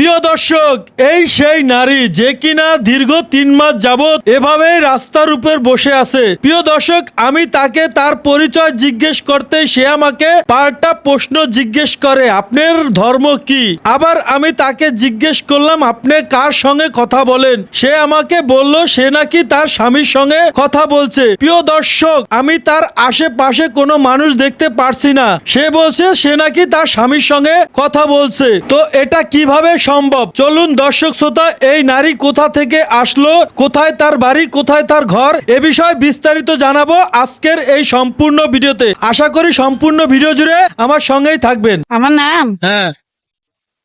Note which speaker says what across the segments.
Speaker 1: প্রিয় দর্শক, এই সেই নারী যে কিনা দীর্ঘ তিন মাস যাবত এভাবেই রাস্তার উপর বসে আছে। প্রিয় দর্শক, আমি তাকে তার পরিচয় জিজ্ঞেস করতে সে আমাকে পাল্টা প্রশ্ন জিজ্ঞেস করে, আপনার ধর্ম কি? আবার আমি তাকে জিজ্ঞেস করলাম, আপনি কার সঙ্গে কথা বলেন? সে আমাকে বলল, সে নাকি তার স্বামীর সঙ্গে কথা বলছে। প্রিয় দর্শক, আমি তার আশেপাশে কোনো মানুষ দেখতে পারছি না। সে বলছে, সে নাকি তার স্বামীর সঙ্গে কথা বলছে। তো এটা কীভাবে সম্ভব? চলুন দর্শক শ্রোতা এই নারী কোথা থেকে আসলো কোথায় তার বাড়ি কোথায় তার ঘর এ বিষয়ে বিস্তারিত জানাব আজকের এই সম্পূর্ণ ভিডিওতে। আশা করি সম্পূর্ণ ভিডিও জুড়ে আমার সঙ্গেই থাকবেন।
Speaker 2: আমার নাম?
Speaker 1: হ্যাঁ।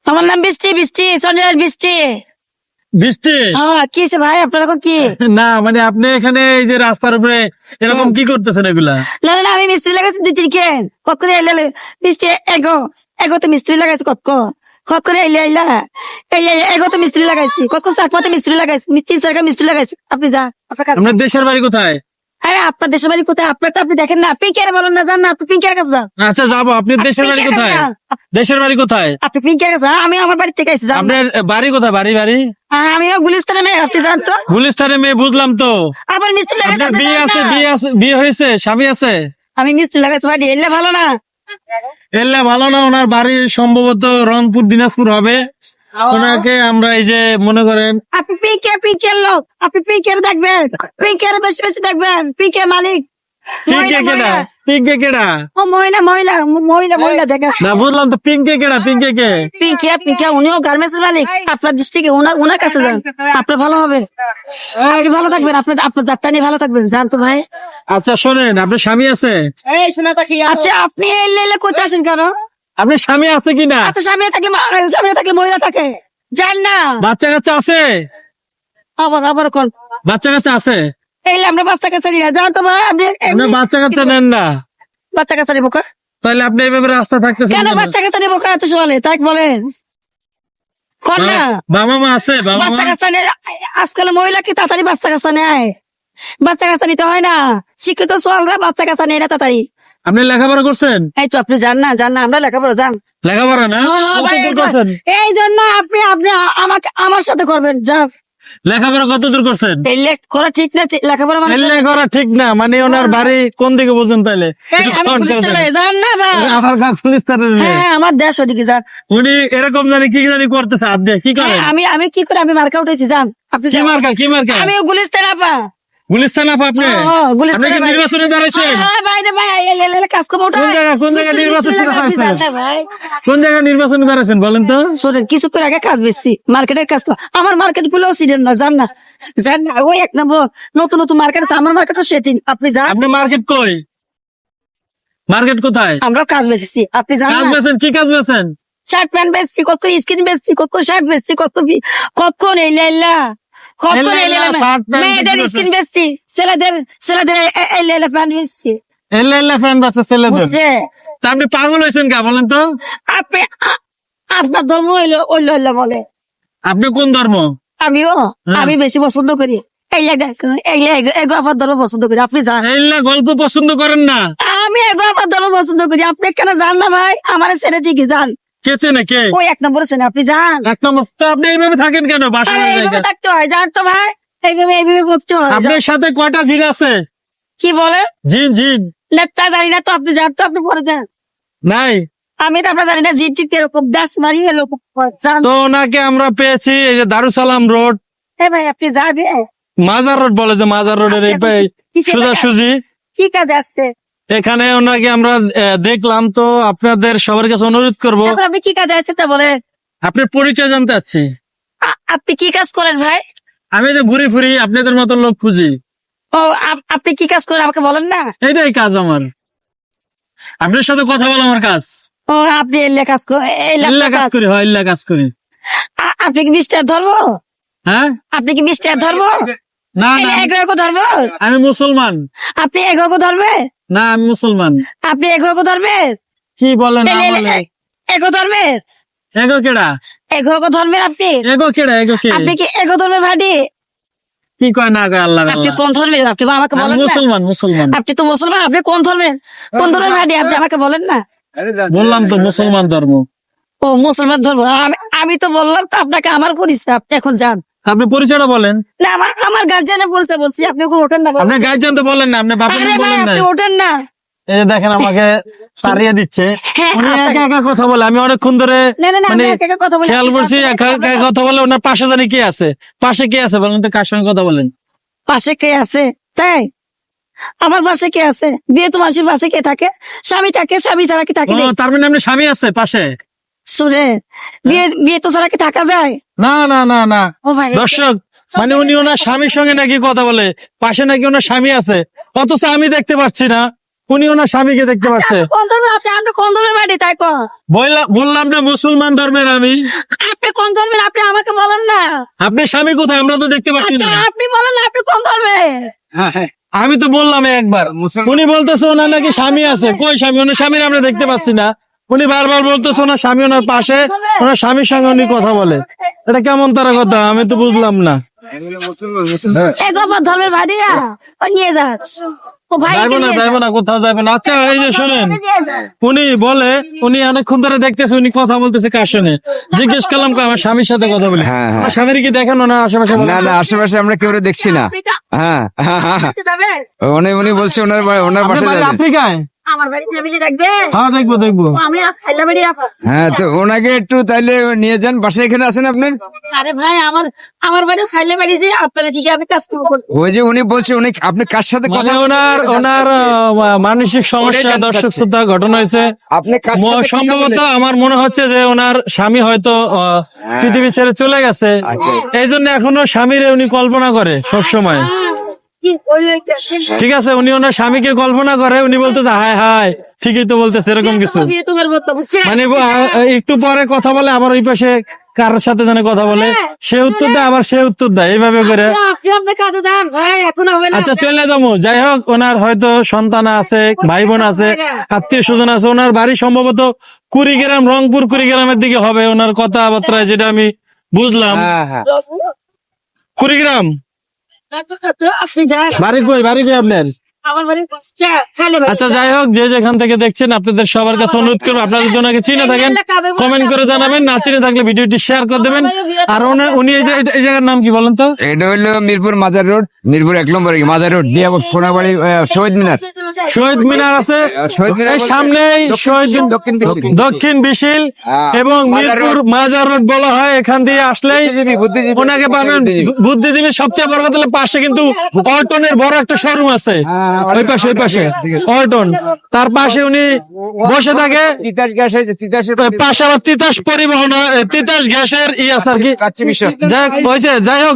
Speaker 2: আমার নাম বৃষ্টি বৃষ্টি সঞ্জয় বৃষ্টি।
Speaker 1: বৃষ্টি?
Speaker 2: হ্যাঁ কি ভাই? আপনার এখন কি?
Speaker 1: না মানে আপনি এখানে এই যে রাস্তার উপরে এরকম কি করতেছেন এগুলা?
Speaker 2: না না আমি মিস্ত্রি লাগাইছি দুই তিন কেন এলে। বৃষ্টি এগো এগো তো মিস্ত্রি লাগাইছি কত কো কত করে এলে আইলা। এই এই, এগো তো মিস্ত্রি লাগাইছি? কত কত চাকমাতে মিস্ত্রি লাগাইছি? মিস্ত্রি সরকার মিস্ত্রি লাগাইছি। আপনি যা আপনার
Speaker 1: দেশের বাড়ি কোথায়?
Speaker 2: আরে আপনার দেশের বাড়ি কোথায়? আপনার তো আপনি দেখেন না। পিঙ্কের বলেন না জান না আপনি পিঙ্কের কাছে যান।
Speaker 1: আচ্ছা যাব। আপনার দেশের বাড়ি
Speaker 2: পিঙ্কের কাছে
Speaker 1: কোথায়?
Speaker 2: যান।
Speaker 1: দেশের বাড়ি কোথায়?
Speaker 2: আপনি পিঙ্কের কাছে আমি আমার বাড়ি থেকে আইছি
Speaker 1: আপনার বাড়ি কোথায়? বাড়ি বাড়ি?
Speaker 2: আমিও গুলিস্তানে মেয়ে আপনি যান তো।
Speaker 1: গুলিস্তানে মেয়ে বুঝলাম তো।
Speaker 2: আবার মিস্ত্রি লাগাইছি
Speaker 1: বিয়ে আছে
Speaker 2: না।
Speaker 1: বিয়ে আছে বিয়ে হয়েছে স্বামী আছে?
Speaker 2: আমি মিস্ত্রি লাগাইছি বাড়ি এলে ভালো না।
Speaker 1: এলে ভালো না ওনার বাড়ি সম্ভবত রংপুর দিনাজপুর হবে। ওনাকে আমরা এই যে মনে করেন
Speaker 2: আপনি পিকে পিকে লোক। আপনি পিকে দেখবেন। পিকে বেশি বেশি দেখবেন। পিকে মালিক।
Speaker 1: পিঙ্কে কেডা? পিঙ্কে কেডা?
Speaker 2: ও মহিলা মহিলা মহিলা মহিলা দেখে
Speaker 1: না বুঝলাম তো পিঙ্কে কেডা পিঙ্কে কে?
Speaker 2: পিকে পিকে উনিও গার্মেন্টস মালিক। আপনার দৃষ্টিকে ওনার ওনার কাছে যান। আপনার ভালো হবে। আপনি ভালো থাকবেন আপনার আপনার যাত্রা নিয়ে ভালো থাকবেন। জান তো ভাই।
Speaker 1: আচ্ছা শোনেন আপনার স্বামী আছে?
Speaker 2: আচ্ছা আপনি এলে এলে কোথায় আসেন কেন?
Speaker 1: আপনার স্বামী আছে কিনা
Speaker 2: আচ্ছা সামনে থাকলে মা- থাকলে মহিলা থাকে। যান না।
Speaker 1: বাচ্চা কাচ্চা আছে?
Speaker 2: আবার আবার কর
Speaker 1: বাচ্চা কাচ্চা আছে?
Speaker 2: এই আমরা বাচ্চা কাচ্চা নিয়ে যান তো ভাই আপনি
Speaker 1: বাচ্চা কাচ্চা নেন না।
Speaker 2: বাচ্চা কাচ্চা নিবো?
Speaker 1: তাহলে আপনি এইভাবে রাস্তা থাকতেছেন
Speaker 2: কেন? বাচ্চা কাচ্চা নিবো কা? এত সকালে তাই বলেন।
Speaker 1: বাবা- মা আছে
Speaker 2: বাচ্চা কাচ্চা আজকাল মহিলা কি তাড়াতাড়ি বাচ্চা কাচ্চা নেয় বাচ্চা কাচ্চা নিতে হয় না। শিক্ষিত সোয়ালরা বাচ্চা কাচ্চা নেয় না তাড়াতাড়ি।
Speaker 1: আপনি লেখাপড়া করছেন?
Speaker 2: এই তো আপনি যান না যান না আমরা লেখাপড়া যান
Speaker 1: লেখাপড়া না?
Speaker 2: হ্যাঁ, ভাই, এই জন্য- আপনি আপনি আমাকে আমার সাথে করবেন যান।
Speaker 1: লেখাপড়া কত দূর করছেন
Speaker 2: করা ঠিক না লেখাপড়া মানে
Speaker 1: লেখাপড়া ঠিক না মানে ওনার বাড়ি কোন দিকে বোঝেন। আমার কাক পুলিশ
Speaker 2: হ্যাঁ আমার দেশ ওদিকে যান।
Speaker 1: উনি এরকম জানি কি জানি করতেছে হাত দিয়ে কি করে
Speaker 2: হ্যাঁ, আমি আমি কি করে আমি মার্কা উঠেছি যান। আপনি
Speaker 1: কি
Speaker 2: যান।
Speaker 1: মার্কা কি মার্কা?
Speaker 2: আমি গুলিস্তান আপা।
Speaker 1: গুলিস্তান আপা আপনি?
Speaker 2: হ্যাঁ, হ্যাঁ, গুলিস্তানে
Speaker 1: নির্বাচনে দাঁড়াইছেন?
Speaker 2: হ্যাঁ, ভাই কাজ করব
Speaker 1: কোন জায়গা- কোন জায়গা
Speaker 2: মিস্ত্রি-
Speaker 1: নির্বাচন
Speaker 2: মিস্ত্রি লাগা, আপনি
Speaker 1: দাঁড়াইছেন?
Speaker 2: জান না, ভাই।
Speaker 1: কোন জায়গায় নির্বাচনে দাঁড়াইছেন বলেন তো?
Speaker 2: শোনেন কিছু আগে কাজ বেশি মার্কেটের কাজ তো। আমার মার্কেটগুলো সিডেন না জান না। জান না ওই এক নম্বর নতুন নতুন মার্কেট আছে আমার মার্কেটও সেটিং। আপনি যান
Speaker 1: আপনি মার্কেট কই? মার্কেট কোথায়?
Speaker 2: আমরাও কাজ বেচেছি আপনি জান
Speaker 1: কাজ
Speaker 2: না?
Speaker 1: কি কাজ বেছেন
Speaker 2: শার্ট প্যান্ট বেচছি কত স্কিন বেচছি কত শার্ট বেচছি কত কত নেইলা ইল্লা কত মেয়েদের স্কিন বেচছি ছেলেদের ছেলেদের এল্লা প্যান্ট বেচছি।
Speaker 1: এল্লা এল্লা ফ্যান বাসে ছেলেদের
Speaker 2: বুঝছে?
Speaker 1: তা আপনি পাগল হয়েছেন কা বলেন তো।
Speaker 2: আপনি আপনার ধর্ম হইল বলে।
Speaker 1: আপনি কোন ধর্ম?
Speaker 2: আমিও
Speaker 1: হ্যাঁ।
Speaker 2: আমি বেশি পছন্দ করি। ধর্ম পছন্দ করি আপনি
Speaker 1: গল্প পছন্দ করেন না।
Speaker 2: আমি এগো আমার ধর্ম পছন্দ করি আপনি কেন যান না ভাই? আমার ছেলে ঠিকই যান
Speaker 1: কে চেনে কে?
Speaker 2: ওই এক নম্বর ছেলে আপনি যান
Speaker 1: এক নম্বর তো আপনি এইভাবে থাকেন কেন? বাসা
Speaker 2: আরে এইভাবে থাকতে হয় জান তো ভাই? এইভাবে এইভাবে করতে হয়
Speaker 1: আপনার সাথে কয়টা জিন আছে?
Speaker 2: কি বলে?
Speaker 1: জিন জিন।
Speaker 2: নেতা জানি না তো আপনি যান তো আপনি পরে যান।
Speaker 1: নাই।
Speaker 2: আমি তো আপনার জানি না জি ঠিক এরকম দাস মারি এরকম
Speaker 1: তো ওনাকে আমরা পেয়েছি এই যে দারুসালাম রোড।
Speaker 2: এ ভাই আপনি যাবে?
Speaker 1: মাজার রোড বলে যে মাজার রোডের এই
Speaker 2: কি কাজে আসছে?
Speaker 1: এখানে ওনাকে আমরা দেখলাম তো আপনাদের সবার কাছে অনুরোধ করব।
Speaker 2: আপনি কি কাজ আসছে তা বলে?
Speaker 1: আপনার পরিচয় জানতে চাচ্ছি।
Speaker 2: আপনি কি কাজ করেন ভাই?
Speaker 1: আমি তো ঘুরি ফুরি আপনাদের মতো লোক খুঁজি।
Speaker 2: ও আপনি কি কাজ করেন? আমাকে বলেন না।
Speaker 1: এটাই কাজ আমার। আপনার সাথে কথা বলা আমার কাজ।
Speaker 2: ও আপনি এলে কাজ
Speaker 1: ইল্লা কাজ করি হয় ইল্লা কাজ করি।
Speaker 2: আপনি কি মিস্টার ধর্ম?
Speaker 1: হ্যাঁ?
Speaker 2: আপনি কি মিস্টার ধর্ম?
Speaker 1: না না
Speaker 2: এগো ধর্ম?
Speaker 1: আমি মুসলমান।
Speaker 2: আপনি এগো ধর্মে?
Speaker 1: না আমি মুসলমান।
Speaker 2: আপনি এগো ধর্মে?
Speaker 1: কি বলে না বলে
Speaker 2: এগো ধর্মের
Speaker 1: এগো কেডা?
Speaker 2: এগো ধর্মের আপনি?
Speaker 1: এগো কেডা এগো কে?
Speaker 2: আপনি কি এগো ধর্মের ভাটি?
Speaker 1: কি কয় না কয় আল্লাহ
Speaker 2: আপনি কোন ধর্মের? আপনি আমাকে
Speaker 1: আমি
Speaker 2: বলেন না।
Speaker 1: মুসলমান মুসলমান।
Speaker 2: আপনি তো মুসলমান আপনি কোন ধর্মের? কোন ধর্মের ভাই আপনি আমাকে বলেন না।
Speaker 1: বললাম তো মুসলমান ধর্ম।
Speaker 2: ও মুসলমান ধর্ম। আমি আমি তো বললাম তো আপনাকে আমার পরিচয়। আপনি এখন যান।
Speaker 1: আপনি পরিচয়টা বলেন।
Speaker 2: না আমার আমার গার্জেনের পরিচয় বলছি। আপনি ওঠেন না
Speaker 1: আপনি গার্জেন তো বলেন না আপনি
Speaker 2: ভাই
Speaker 1: বলেন না।
Speaker 2: আপনি ওঠেন না।
Speaker 1: এই যে দেখেন আমাকে তাড়িয়ে দিচ্ছে।
Speaker 2: হ্যাঁ,
Speaker 1: উনি একা একা কথা বলে আমি অনেকক্ষণ ধরে মানে। খেয়াল করছি একা একা কথা বলে ওনার পাশে জানি কে আছে। পাশে কে আছে বলেন তো কার সঙ্গে কথা বলেন?
Speaker 2: পাশে কে আছে? তাই? আমার পাশে কে আছে? বিয়ে তো মানুষের পাশে কে থাকে? স্বামী থাকে স্বামী ছাড়া কি থাকে
Speaker 1: তার মানে আপনি স্বামী আছে পাশে?
Speaker 2: শুনে বিয়ে বিয়ে তো ছাড়া কি থাকা যায়?
Speaker 1: না না না না। দর্শক মানে উনি ওনার স্বামীর সঙ্গে নাকি কথা বলে পাশে নাকি ওনার স্বামী আছে? অথচ আমি দেখতে পাচ্ছি না। উনি ওনার স্বামীকে দেখতে পাচ্ছে।
Speaker 2: কোন ধর্মের? আপনি আপনি কোন ধর্মের বাড়ি? তাই
Speaker 1: বললাম না মুসলমান ধর্মের আমি।
Speaker 2: আপনি কোন ধর্মের? আপনি আমাকে বলেন না।
Speaker 1: আপনি স্বামী কোথায়? আমরা তো দেখতে পাচ্ছি
Speaker 2: আচ্ছা
Speaker 1: না।
Speaker 2: আপনি বলেন না আপনি কোন ধর্মের
Speaker 1: আমি তো বললাম একবার। উনি বলতেছে ওনার নাকি স্বামী আছে। কই স্বামী? ওনার স্বামীর আমরা দেখতে পাচ্ছি না। উনি বারবার বলতেছে ওনার স্বামী ওনার পাশে। ওনার স্বামীর সঙ্গে উনি কথা বলে। এটা কেমন তারা কথা? আমি তো বুঝলাম না।
Speaker 2: ধর্মের বাড়িরা ও নিয়ে যান।
Speaker 1: যাইবো না যাইবো না কোথাও যাইবো না। আচ্ছা এই যে শোনেন উনি বলে উনি অনেকক্ষণ ধরে দেখতেছে উনি কথা বলতেছে কার সঙ্গে? জিজ্ঞেস করলাম আমার স্বামীর সাথে কথা বলি।
Speaker 3: হ্যাঁ, হ্যাঁ।
Speaker 1: আমার স্বামীর কি দেখেন না আশেপাশে
Speaker 3: না না আশেপাশে আমরা কেউ দেখছি না। হ্যাঁ হ্যাঁ, হ্যাঁ, হ্যাঁ। উনি উনি বলছে ওনার ওনার বাসায়।
Speaker 1: আফ্রিকায়?
Speaker 2: আমার বাড়ি ফ্যামিলি দেখবে
Speaker 1: হ্যাঁ দেখব দেখব।
Speaker 2: আমি খাইলা বাড়ি আপা
Speaker 3: হ্যাঁ তো ওনাকে একটু তাইলে নিয়ে যান বাসায় এখানে আছেন আপনার
Speaker 2: আরে ভাই আমার আমার বাড়ি খাইলে বাড়ি যে আপনারা ঠিক আমি কাজ করব।
Speaker 3: ওই যে উনি বলছে উনি আপনি কার সাথে
Speaker 1: মানে
Speaker 3: কথা
Speaker 1: ওনার ওনার মানসিক সমস্যা দর্শক শ্রদ্ধা ঘটনা হয়েছে।
Speaker 3: আপনি কার
Speaker 1: ম-
Speaker 3: সাথে কথা
Speaker 1: সম্ভবত আমার মনে হচ্ছে যে ওনার স্বামী হয়তো আহ, পৃথিবী ছেড়ে চলে গেছে। এই জন্য এখনও স্বামীর উনি কল্পনা করে সব সময়
Speaker 2: কি ওই
Speaker 1: ঠিক আছে উনি ওনার স্বামীকে কল্পনা করে উনি বলতেছে হায় হায় ঠিকই তো বলতেছে এরকম কিছু। মানে একটু পরে কথা বলে আবার ওই পাশে কারোর সাথে জানে কথা বলে। সে উত্তর দেয় আবার সে উত্তর দেয় এইভাবে করে।
Speaker 2: আপনি আপনার কাজে যান ভাই এখন হবে না।
Speaker 1: আচ্ছা চলে যাব। যাই হোক ওনার হয়তো সন্তান আছে ভাই বোন আছে আত্মীয় স্বজন আছে ওনার বাড়ি সম্ভবত কুড়িগ্রাম রংপুর কুড়িগ্রামের দিকে হবে ওনার কথাবার্তায় যেটা আমি বুঝলাম।
Speaker 3: হ্যাঁ হ্যাঁ।
Speaker 1: কুড়িগ্রাম।
Speaker 2: যান
Speaker 1: বাড়ি কই? বাড়ি কই আপনার? আচ্ছা যাই হোক যে যেখান থেকে দেখছেন আপনাদের সবার কাছে অনুরোধ করব। আপনারা যদি ওনাকে চিনে থাকেন কমেন্ট করে জানাবেন না চিনে থাকলে ভিডিওটি শেয়ার করে দেবেন। আর উনি এই জায়গার নাম কি বলেন তো?
Speaker 3: এটা হলো মিরপুর মাজার রোড মিরপুর এক নম্বর মাজার রোড দিয়ে কোনাবাড়ি আহ, শহীদ মিনার।
Speaker 1: শহীদ মিনার আছে। সামনেই
Speaker 3: দক্ষিণ
Speaker 1: শহীদ
Speaker 3: বিশিল, দক্ষিণ বিশিল।
Speaker 1: দক্ষিণ বিশিল
Speaker 3: হ্যাঁ,
Speaker 1: এবং মিরপুর মাজার রোড বলা হয়। এখান দিয়ে আসলেই
Speaker 3: বুদ্ধিজীবী, বুদ্ধিজীবী,
Speaker 1: ওনাকে পাবেন।
Speaker 3: বুদ্ধিজীবী।
Speaker 1: সবচেয়ে বড় কথা পাশে কিন্তু অল্টনের বড় একটা শোরুম আছে।
Speaker 3: হ্যাঁ,
Speaker 1: ওই পাশে ওই পাশে। অল্টন। তার পাশে উনি বসে থাকে। পাশে আবার তিতাস পরিবহন তিতাস গ্যাসের ই আছে আর কি। যাই হয়েছে। যাই হোক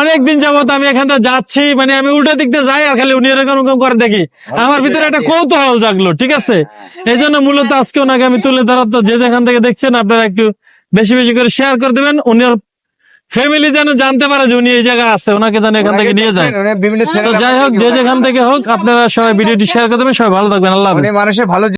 Speaker 1: অনেকদিন যাবত আমি এখান থেকে যাচ্ছি। মানে আমি উল্টা দিক দিয়ে যাই আর খালি উনি এরকম এরকম করে দেখি। আমার ভিতরে একটা কৌতূহল জাগলো ঠিক আছে? এই জন্য মূলত আজকে ওনাকে আমি তুলে ধরার তো যে যেখান থেকে দেখছেন আপনারা একটু বেশি বেশি করে শেয়ার করে দেবেন। উনি ফ্যামিলি যেন জানতে পারে যে উনি এই জায়গায় আছে ওনাকে যেন এখান থেকে নিয়ে যায় তো যাই হোক যে যেখান থেকে হোক আপনারা সবাই ভিডিওটি শেয়ার করে দেবেন সবাই ভালো থাকবেন আল্লাহ
Speaker 3: মানুষের ভালো